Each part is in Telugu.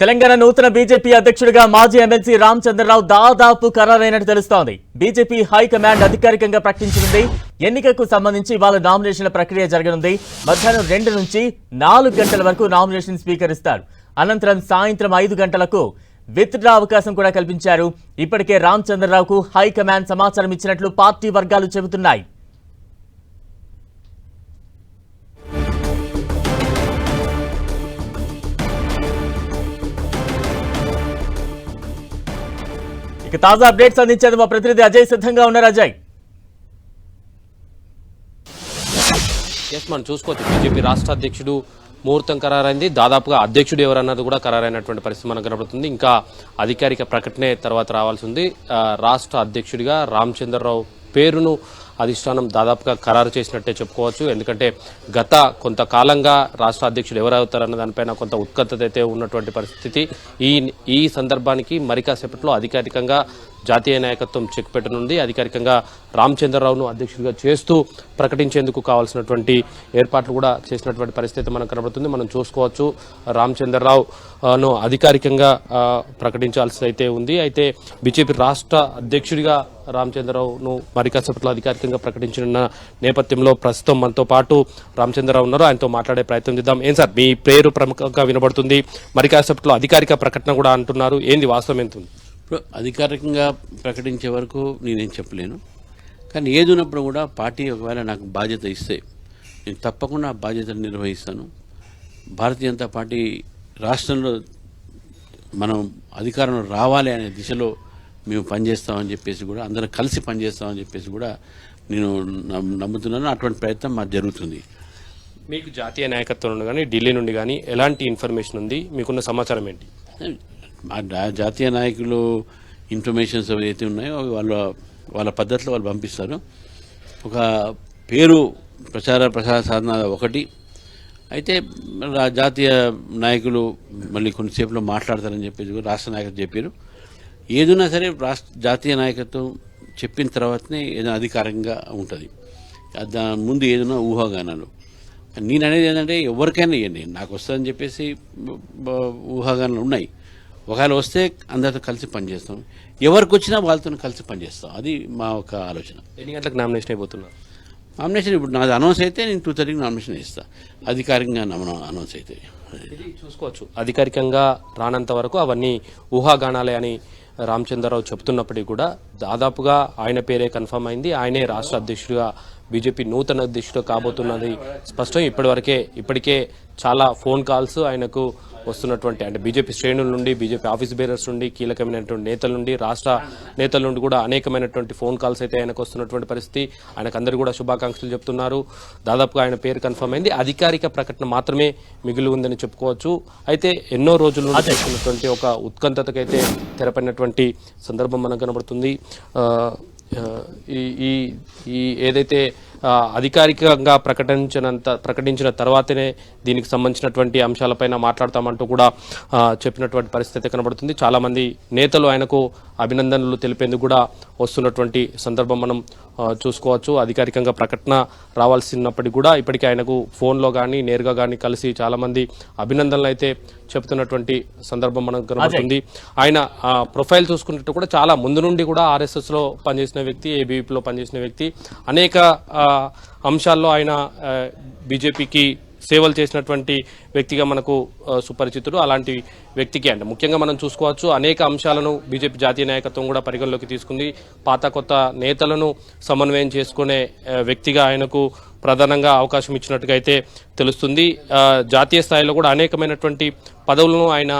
తెలంగాణ నూతన బీజేపీ అధ్యక్షుడిగా మాజీ ఎమ్మెల్సీ రామచంద్రరావు దాదాపు ఖరారైనట్టు తెలుస్తోంది. బీజేపీ హైకమాండ్ అధికారికంగా ప్రకటించనుంది. ఎన్నికకు సంబంధించి వాళ్ళ నామినేషన్ల ప్రక్రియ జరగనుంది. మధ్యాహ్నం రెండు నుంచి నాలుగు గంటల వరకు నామినేషన్ స్వీకరిస్తారు. అనంతరం సాయంత్రం ఐదు గంటలకు విత్డ్రా అవకాశం కూడా కల్పించారు. ఇప్పటికే రామచంద్రరావుకు హైకమాండ్ సమాచారం ఇచ్చినట్లు పార్టీ వర్గాలు చెబుతున్నాయి. ఇక తాజా అప్డేట్స్ అందించేది మా ప్రతినిధి అజయ్ సిద్ధంగా ఉన్నారు అజయ్. ఎస్ మనం చూసుకోవచ్చు. బీజేపీ రాష్ట్ర అధ్యక్షుడు ముహూర్తం ఖరారైంది. దాదాపుగా అధ్యక్షుడు ఎవరన్నది కూడా ఖరారైనటువంటి పరిస్థితి మనకు కనబడుతుంది. ఇంకా అధికారిక ప్రకటనే తర్వాత రావాల్సి ఉంది. రాష్ట్ర అధ్యక్షుడిగా రామచంద్రరావు పేరును అధిష్టానం దాదాపుగా ఖరారు చేసినట్టే చెప్పుకోవచ్చు. ఎందుకంటే గత కొంతకాలంగా రాష్ట్ర అధ్యక్షుడు ఎవరవుతారన్న దానిపైన కొంత ఉత్కంఠత అయితే ఉన్నటువంటి పరిస్థితి. ఈ ఈ సందర్భానికి మరి కాసేపట్లో అధికారికంగా జాతీయ నాయకత్వం చెక్ పెట్టనుంది. అధికారికంగా రామచంద్రరావును అధ్యక్షుడిగా చేస్తూ ప్రకటించేందుకు కావాల్సినటువంటి ఏర్పాట్లు కూడా చేసినటువంటి పరిస్థితి మనకు కనబడుతుంది. మనం చూసుకోవచ్చు రామచంద్రరావును అధికారికంగా ప్రకటించాల్సి అయితే ఉంది. అయితే బీజేపీ రాష్ట్ర అధ్యక్షుడిగా రామచంద్రరావును మరి కాసేపట్లో అధికారికంగా ప్రకటించిన నేపథ్యంలో ప్రస్తుతం మనతో పాటు రామచంద్రరావు ఉన్నారు. ఆయనతో మాట్లాడే ప్రయత్నం చేద్దాం. ఏం సార్? మీ పేరు ప్రముఖంగా వినబడుతుంది. మరి కాసేపట్లో అధికారిక ప్రకటన కూడా అంటున్నారు. ఏంది? వాస్తవం ఎంత ఇప్పుడు అధికారికంగా ప్రకటించే వరకు నేనేం చెప్పలేను. కానీ ఏది ఉన్నప్పుడు కూడా పార్టీ ఒకవేళ నాకు బాధ్యత ఇస్తే నేను తప్పకుండా ఆ బాధ్యతను నిర్వహిస్తాను. భారతీయ జనతా పార్టీ రాష్ట్రంలో మనం అధికారంలో రావాలి అనే దిశలో మేము పనిచేస్తామని చెప్పేసి కూడా అందరం కలిసి పనిచేస్తామని చెప్పేసి కూడా నేను నమ్- నమ్ముతున్నాను. అటువంటి ప్రయత్నం మాకు జరుగుతుంది. మీకు జాతీయ నాయకత్వం నుండి కానీ ఢిల్లీ నుండి కానీ ఎలాంటి ఇన్ఫర్మేషన్ ఉంది? మీకున్న సమాచారం ఏంటి? మా జాతీయ నాయకులు ఇన్ఫర్మేషన్స్ ఏవైతే ఉన్నాయో అవి వాళ్ళ వాళ్ళ పద్ధతిలో వాళ్ళు పంపిస్తారు. ఒక పేరు ప్రచార ప్రసార సాధన ఒకటి. అయితే జాతీయ నాయకులు మళ్ళీ కొంతసేపులో మాట్లాడతారని చెప్పేసి కూడా రాష్ట్ర నాయకులు చెప్పారు. ఏదున్నా సరే రాష్ట్ర జాతీయ నాయకత్వం చెప్పిన తర్వాతనే ఏదైనా అధికారంగా ఉంటుంది. దాని ముందు ఏదైనా ఊహాగానాలు. నేను అనేది ఏంటంటే ఎవరికైనా ఇవ్వండి నాకు వస్తుందని చెప్పేసి ఊహాగానాలు ఉన్నాయి. ఒకవేళ వస్తే అందరితో కలిసి పనిచేస్తాం. ఎవరికి వచ్చినా వాళ్ళతో కలిసి పనిచేస్తాం. అది మా ఒక ఆలోచన. ఎన్ని గంటలకు నామినేషన్ అయిపోతున్నారు నామినేషన్ ఇప్పుడు నాది అనౌన్స్ అయితే నేను టూ థర్టీకి నామినేషన్ ఇస్తాను అధికారికంగా అనౌన్స్ అయితే. చూసుకోవచ్చు. అధికారికంగా రానంత వరకు అవన్నీ ఊహాగానాలే అని రామచంద్రరావు చెప్తున్నప్పటికీ కూడా దాదాపుగా ఆయన పేరే కన్ఫర్మ్ అయింది. ఆయనే రాష్ట్ర అధ్యక్షుడిగా బీజేపీ నూతన అధ్యక్షుడు కాబోతున్నది స్పష్టం. ఇప్పటివరకే ఇప్పటికే చాలా ఫోన్ కాల్స్ ఆయనకు వస్తున్నటువంటి అంటే బీజేపీ శ్రేణుల నుండి బీజేపీ ఆఫీస్ బేరర్స్ నుండి కీలకమైనటువంటి నేతల నుండి రాష్ట్ర నేతల నుండి కూడా అనేకమైనటువంటి ఫోన్ కాల్స్ అయితే ఆయనకు వస్తున్నటువంటి పరిస్థితి. ఆయనకు అందరూ కూడా శుభాకాంక్షలు చెప్తున్నారు. దాదాపుగా ఆయన పేరు కన్ఫర్మ్ అయింది. అధికారిక ప్రకటన మాత్రమే మిగిలి ఉందని చెప్పుకోవచ్చు. అయితే ఎన్నో రోజుల నుండి చేస్తున్నటువంటి ఒక ఉత్కంఠతకైతే తెరపడినటువంటి సందర్భం మనకు కనబడుతుంది. ఈ ఈ ఏదైతే అధికారికంగా ప్రకటించినంత ప్రకటించిన తర్వాతనే దీనికి సంబంధించినటువంటి అంశాలపైన మాట్లాడతామంటూ కూడా చెప్పినటువంటి పరిస్థితి కనబడుతుంది. చాలా మంది నేతలు ఆయనకు అభినందనలు తెలిపేందుకు కూడా వస్తున్నటువంటి సందర్భం మనం చూసుకోవచ్చు. అధికారికంగా ప్రకటన రావాల్సినప్పటికీ కూడా ఇప్పటికే ఆయనకు ఫోన్లో కానీ నేరుగా కానీ కలిసి చాలా మంది అభినందనలు అయితే చెప్తున్నటువంటి సందర్భం మనకు కనబడుతుంది. ఆయన ప్రొఫైల్ చూసుకున్నట్టు కూడా చాలా ముందు నుండి కూడా ఆర్ఎస్ఎస్లో పనిచేసిన వ్యక్తి ఏబీవీపీలో పనిచేసిన వ్యక్తి అనేక అంశాల్లో ఆయన బీజేపీకి సేవలు చేసినటువంటి వ్యక్తిగా మనకు సుపరిచితుడు అలాంటి వ్యక్తికి అండి. ముఖ్యంగా మనం చూసుకోవచ్చు అనేక అంశాలను బీజేపీ జాతీయ నాయకత్వం కూడా పరిగణలోకి తీసుకుంది. పాత కొత్త నేతలను సమన్వయం చేసుకునే వ్యక్తిగా ఆయనకు ప్రధానంగా అవకాశం ఇచ్చినట్టుగా అయితే తెలుస్తుంది జాతీయ స్థాయిలో కూడా అనేకమైనటువంటి పదవులను ఆయన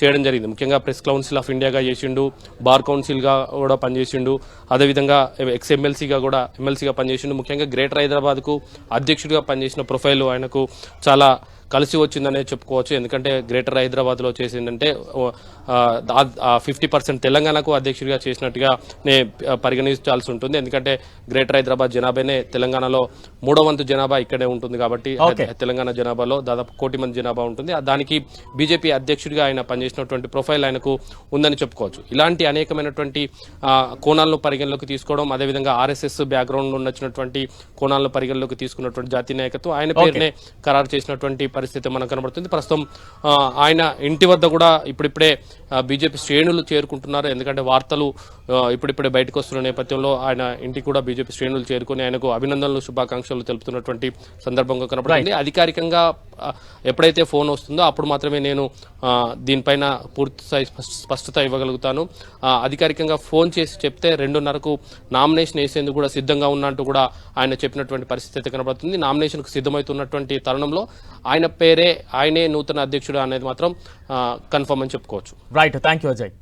చేయడం జరిగింది. ముఖ్యంగా ప్రెస్ కౌన్సిల్ ఆఫ్ ఇండియాగా చేసిండు బార్ కౌన్సిల్గా కూడా పనిచేసిండు అదేవిధంగా ఎక్స్ ఎమ్మెల్సీగా కూడా ఎమ్మెల్సీగా పనిచేసిండు. ముఖ్యంగా గ్రేటర్ హైదరాబాద్కు అధ్యక్షుడిగా పనిచేసిన ప్రొఫైల్ ఆయనకు చాలా కలిసి వచ్చిందనే చెప్పుకోవచ్చు. ఎందుకంటే గ్రేటర్ హైదరాబాద్లో చేసిందంటే ఫిఫ్టీ పర్సెంట్ తెలంగాణకు అధ్యక్షుడిగా చేసినట్టుగా నే పరిగణించాల్సి ఉంటుంది. ఎందుకంటే గ్రేటర్ హైదరాబాద్ జనాభానే తెలంగాణలో మూడో వంతు జనాభా ఇక్కడే ఉంటుంది కాబట్టి. తెలంగాణ జనాభాలో దాదాపు కోటి మంది జనాభా ఉంటుంది. దానికి బీజేపీ అధ్యక్షుడిగా ఆయన పనిచేసినటువంటి ప్రొఫైల్ ఆయనకు ఉందని చెప్పుకోవచ్చు. ఇలాంటి అనేకమైనటువంటి కోణాలను పరిగణలోకి తీసుకోవడం అదేవిధంగా ఆర్ఎస్ఎస్ బ్యాక్గ్రౌండ్ నుండి వచ్చినటువంటి కోణాలను పరిగణలోకి తీసుకున్నటువంటి జాతీయ నాయకత్వం ఆయన పేరునే ఖరారు చేసినటువంటి పరిస్థితి మనకు కనబడుతుంది. ప్రస్తుతం ఆయన ఇంటి వద్ద కూడా ఇప్పుడిప్పుడే బీజేపీ శ్రేణులు చేరుకుంటున్నారు. ఎందుకంటే వార్తలు ఇప్పుడిప్పుడే బయటకు వస్తున్న నేపథ్యంలో ఆయన ఇంటికి కూడా బీజేపీ శ్రేణులు చేరుకుని ఆయనకు అభినందనలు శుభాకాంక్షలు తెలుపుతున్నటువంటి సందర్భంగా కనబడుతుంది. అధికారికంగా ఎప్పుడైతే ఫోన్ వస్తుందో అప్పుడు మాత్రమే నేను దీనిపైన పూర్తి స్థాయి స్పష్ట- స్పష్టత ఇవ్వగలుగుతాను. అధికారికంగా ఫోన్ చేసి చెప్తే రెండున్నరకు నామినేషన్ వేసేందుకు కూడా సిద్ధంగా ఉన్నట్టు కూడా ఆయన చెప్పినటువంటి పరిస్థితి కనబడుతుంది. నామినేషన్కు సిద్ధమవుతున్నటువంటి తరుణంలో ఆయన పేరే ఆయనే నూతన అధ్యక్షుడు అనేది మాత్రం కన్ఫర్మ్ అని చెప్పుకోవచ్చు. Right thank you Ajay